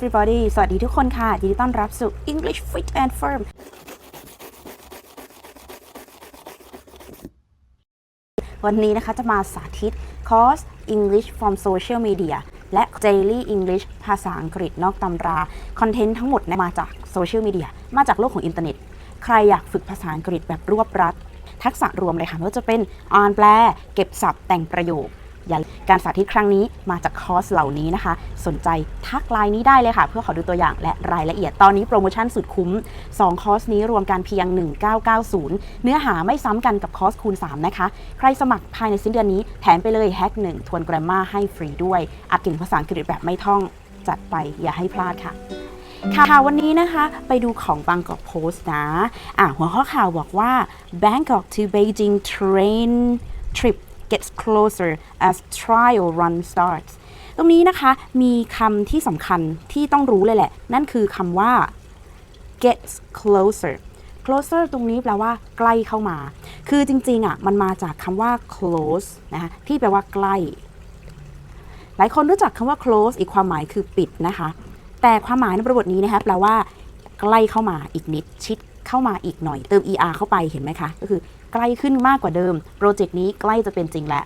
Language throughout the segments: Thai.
everybody สวัสดีทุกคนค่ะยินดีต้อนรับสู่ English Fit and Firm วันนี้นะคะจะมาสาธิตคอร์ส English from Social Media และ Daily English ภาษาอังกฤษนอกตำรา คอนเทนต์ทั้งหมดเนี่ยมาจากโซเชียลมีเดียมาจากโลกของอินเทอร์เน็ต ใครอยากฝึกภาษาอังกฤษแบบรวบรัด ทักษะรวมเลยค่ะไม่ว่าจะเป็นอ่านแปล เก็บศัพท์แต่งประโยค อย่าการสาธิตครั้งนี้มาจากคอร์สเหล่านี้นะคะ สนใจทักไลน์นี้ได้เลยค่ะ เพื่อขอดูตัวอย่างและรายละเอียดตอนนี้โปรโมชั่นสุดคุ้ม 2 คอร์สนี้รวมกันเพียง 1990 เนื้อหาไม่ซ้ำกันกับคอร์สคูณ 3 นะคะ ใครสมัครภายในสิ้นเดือนนี้แถมไปเลยแฮกหนึ่งทวนกรามาให้ฟรีด้วย อัดเก่งภาษาอังกฤษแบบไม่ท่อง จัดไปอย่าให้พลาดค่ะค่ะวันนี้นะคะไปดูของบางกอกโพสต์นะ อะหัวข้อข่าวบอกว่า Bangkok to Beijing train trip gets closer as trial run starts ตรงนี้นะคะมีคำที่สำคัญที่ต้องรู้เลยแหละ นั่นคือคำว่า gets closer closer ตรงนี้แปลว่าใกล้เข้ามา คือจริงๆอะมันมาจากคำว่า close นะคะที่แปลว่าใกล้ หลายคนรู้จักคำว่า close อีกความหมายคือปิดนะคะ แต่ความหมายในบริบทนี้นะคะแปลว่า ใกล้เข้ามาอีกนิดชิดเข้ามาอีกหน่อย เติม er เข้าไปเห็นไหมคะ ก็คือ ใกล้ขึ้นมากกว่าเดิม โปรเจกต์นี้ใกล้จะเป็นจริงแล้ว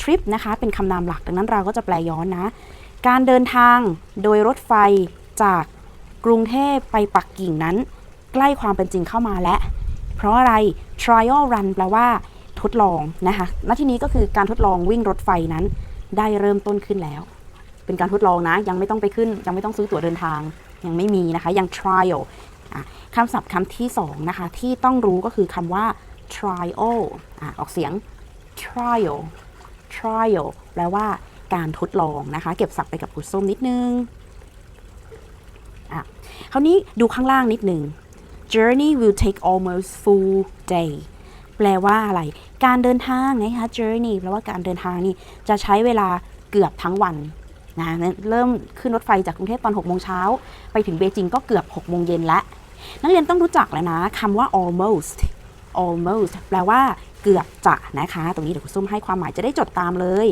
ทริปนะคะเป็นคำนามหลักดังนั้นเราก็จะแปลย้อนนะ การเดินทางโดยรถไฟจากกรุงเทพไปปักกิ่งนั้น ใกล้ความเป็นจริงเข้ามาแล้ว เพราะอะไร trial run แปลว่าทดลองนะคะณที่นี้ก็คือการทดลองวิ่งรถไฟนั้น ได้เริ่มต้นขึ้นแล้ว เป็นการทดลองนะ ยังไม่ต้องไปขึ้น ยังไม่ต้องซื้อตั๋วเดินทาง ยังไม่มีนะคะ ยัง trial อะคำศัพท์คำที่สองนะคะที่ต้องรู้ก็คือคำว่า trial อะออกเสียง trial trial แปลว่าการทดลองนะคะ เก็บศัพท์ไปกับครูส้มนิดนึงอะคราวนี้ดูข้างล่างนิดนึง journey will take almost full day แปลว่าอะไร การเดินทางนะคะ journey แปลว่าการเดินทางนี่จะใช้เวลาเกือบทั้งวันนะเริ่มขึ้นรถไฟจากกรุงเทพตอน6โมงเช้า ไปถึงเบจิงก็เกือบ6โมงเย็นแล้วนักเรียนต้องรู้จักเลยนะคำว่า almost almost แปลว่าเกือบจะนะคะ ตรงนี้เดี๋ยวคุณซุ่มให้ความหมายจะได้จดตามเลย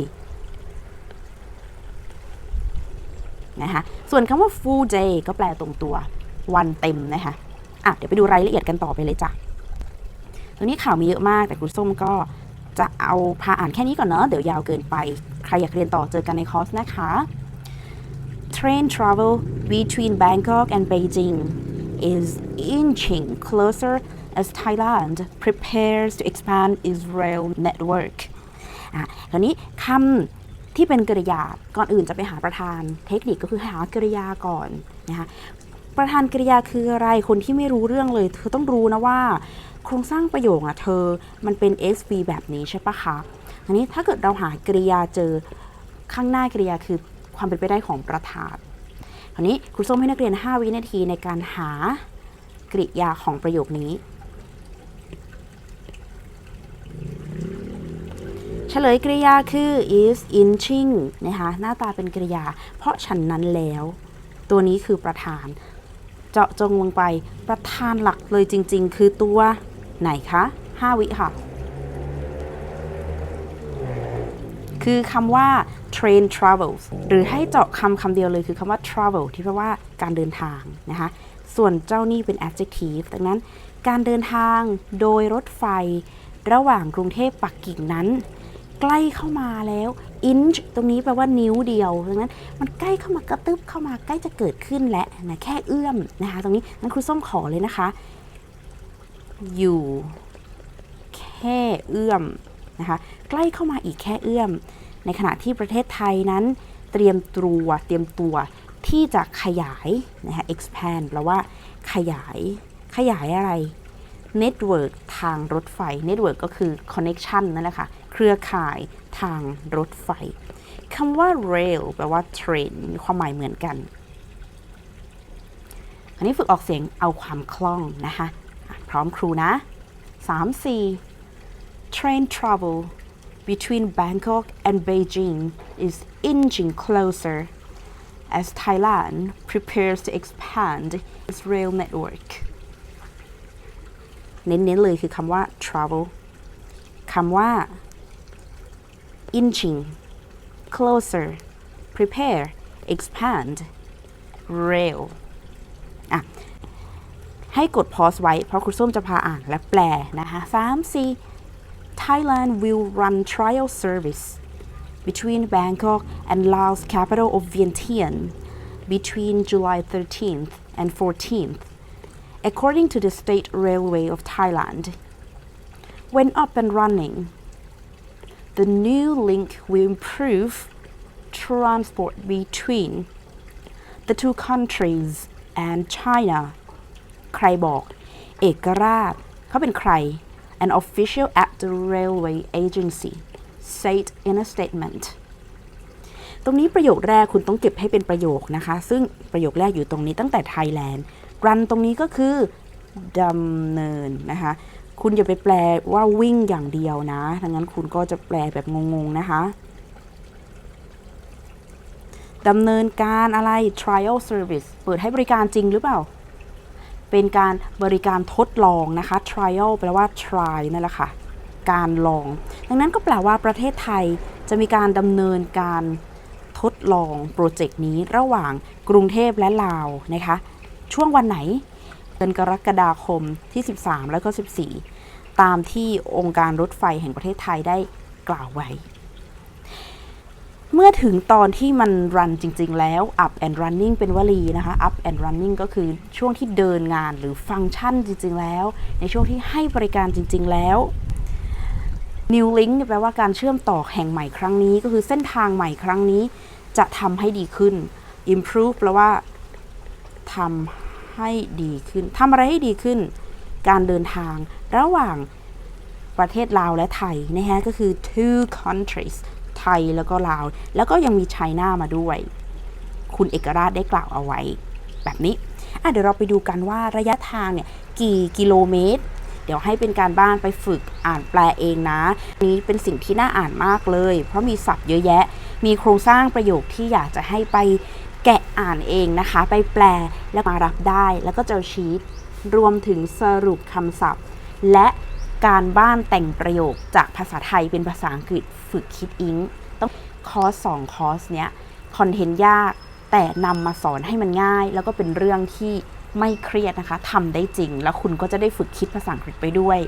นะคะส่วนคำว่า full day ก็แปลตรงตัววันเต็มนะคะอะเดี๋ยวไปดูรายละเอียดกันต่อไปเลยจ้ะ ตรงนี้ข่าวมีเยอะมากแต่คุณส้มก็จะเอาพาอ่านแค่นี้ก่อนเนอะเดี๋ยวยาวเกินไป ใครอยากเรียนต่อเจอกันในคอร์สนะคะ Train travel between Bangkok and Beijing is inching closer as Thailand prepares to expand its rail network อะคราวนี้คำที่เป็นกริยาก่อนอื่นจะไปหาประธาน เทคนิคก็คือหากริยาก่อนนะคะประธานกริยาคืออะไรคนที่ไม่รู้เรื่องเลย เธอต้องรู้นะว่า โครงสร้างประโยคอะเธอมันเป็น SV แบบนี้ใช่ปะคะอันนี้ถ้าเกิดเราหากริยาเจอข้างหน้ากริยาคือความเป็นไปได้ของประธานอันนี้ครูส้มให้นักเรียน 5 วินาทีในการหากริยาของประโยคนี้ เฉ ลยกริยาคือ is inching นะคะหน้าตาเป็นกริยา เพราะฉันนั้นแล้ว ตัวนี้คือประธาน เจาะจงลงไปประธานหลักเลยจริง ๆ คือตัวไหนคะ 5 วิค่ะ คือคำว่า train travels หรือให้เจาะคำคำเดียวเลยคือคำว่า travel ที่แปลว่าการเดินทางนะคะ ส่วนเจ้านี่เป็น adjective ดังนั้นการเดินทางโดยรถไฟระหว่างกรุงเทพปักกิ่งนั้น ใกล้เข้ามาแล้ว inch ตรงนี้แปลว่านิ้วเดียวดังนั้นมันใกล้เข้ามากระตึบเข้ามาใกล้จะเกิดขึ้นและนะแค่เอื้อมนะคะตรงนี้นั้นครูส้มขอเลยนะคะ อยู่ แค่เอื้อมนะคะใกล้เข้ามาอีกแค่เอื้อม ในขณะที่ประเทศไทยนั้น เตรียมตัวเตรียมตัวที่จะขยายนะคะ expand แปลว่าขยายขยายอะไร เน็ตเวิร์กทางรถไฟเน็ตเวิร์กก็คือคอนเน็กชันนั่นแหละค่ะ เครือข่ายทางรถไฟคำว่า rail แปลว่า train มีความหมายเหมือนกัน อันนี้ฝึกออกเสียงเอาความคล่องนะคะ พร้อมครูนะ 3 4 train travel between Bangkok and Beijing is inching closer as Thailand prepares to expand its rail network เน้นๆเลยคือคำว่า travel คำว่า inching closer prepare expand rail อะ ให้กด pause ไว้ เพราะครูส้มจะพาอ่านและแปลนะคะ3 4 Thailand will run trial service between Bangkok and Laos capital of Vientiane between July 13th and 14th according to the State Railway of Thailand when up and running the new link will improve transport between the two countries and China ใครบอก เอกราช เขาเป็นใคร an official at the railway agency said in a statement ตรงนี้ประโยคแรกคุณต้องเก็บให้เป็นประโยคนะคะ ซึ่งประโยคแรกอยู่ตรงนี้ตั้งแต่ Thailand run ตรงนี้ก็คือดำเนินนะคะ คุณอย่าไปแปลว่าวิ่งอย่างเดียวนะดังนั้นคุณก็จะแปลแบบงงๆนะคะดำเนินการอะไร trial service เปิดให้บริการจริงหรือเปล่า เป็นการบริการทดลองนะคะ trial แปลว่า try นั่นแหละค่ะ การลอง ดังนั้นก็แปลว่าประเทศไทยจะมีการดำเนินการทดลองโปรเจกต์นี้ระหว่างกรุงเทพและลาวนะคะ ช่วงวันไหนเดือนกรกฎาคมที่ 13 แล้วก็ 14 ตามที่องค์การรถไฟแห่งประเทศไทยได้กล่าวไว้ เมื่อถึงตอนที่มันรันจริง ๆ แล้ว up and running เป็นวลีนะคะ up and running ก็คือช่วงที่เดินงานหรือฟังก์ชันจริง ๆ แล้ว ในช่วงที่ให้บริการจริง ๆ แล้ว New Link แปลว่าการเชื่อมต่อแห่งใหม่ครั้งนี้ ก็คือเส้นทางใหม่ครั้งนี้จะทำให้ดีขึ้น improve แปลว่า ทำให้ดีขึ้นทำอะไรให้ดีขึ้น การเดินทางระหว่างประเทศลาวและไทยนะฮะก็คือ two countries ไทยแล้วก็ลาว แล้วก็ยังมีไชน่ามาด้วย คุณเอกราชได้กล่าวเอาไว้ แบบนี้อะเดี๋ยวเราไปดูกันว่าระยะทางเนี่ยกี่กิโลเมตร เดี๋ยวให้เป็นการบ้านไปฝึกอ่านแปลเองนะ นี้เป็นสิ่งที่น่าอ่านมากเลย เพราะมีศัพท์เยอะแยะ มีโครงสร้างประโยคที่อยากจะให้ไป แกะอ่านเองนะคะ ไปแปลแล้วมารับได้ แล้วก็เจอชีตรวมถึงสรุปคำศัพท์ และการบ้านแต่งประโยคจากภาษาไทยเป็นภาษาอังกฤษฝึกคิดอิงต้องคอร์สสองคอร์สเนี้ยคอนเทนต์ยากแต่นำมาสอนให้มันง่าย แล้วก็เป็นเรื่องที่ไม่เครียดนะคะทำได้จริง แล้วคุณก็จะได้ฝึกคิดภาษาอังกฤษไปด้วย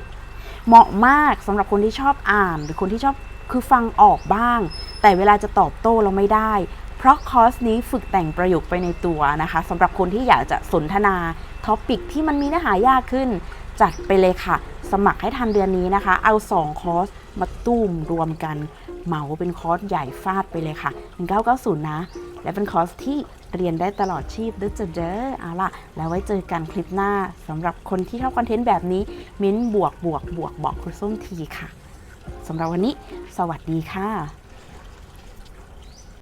เหมาะมากสำหรับคนที่ชอบอ่าน หรือคนที่ชอบ คือฟังออกบ้าง แต่เวลาจะตอบโต้เราไม่ได้ เพราะคอร์สนี้ฝึกแต่งประโยคไปในตัวนะคะสำหรับคนที่อยากจะสนทนาท็อปิกที่มันมีเนื้อหายากขึ้น จัดไปเลยค่ะ สมัครให้ทันเดือนนี้นะคะ เอา 2 คอร์สมาตุ้มรวมกัน เหมาเป็นคอร์สใหญ่ฟาดไปเลยค่ะ 1990 นะ และเป็นคอร์สที่เรียนได้ตลอดชีพด้วยจะเด้อเอาล่ะ แล้วไว้เจอกันคลิปหน้าสำหรับคนที่ชอบคอนเทนต์แบบนี้ มิ้นท์บวกบวกบวกบอกครูส้มทีค่ะสำหรับวันนี้ สวัสดีค่ะ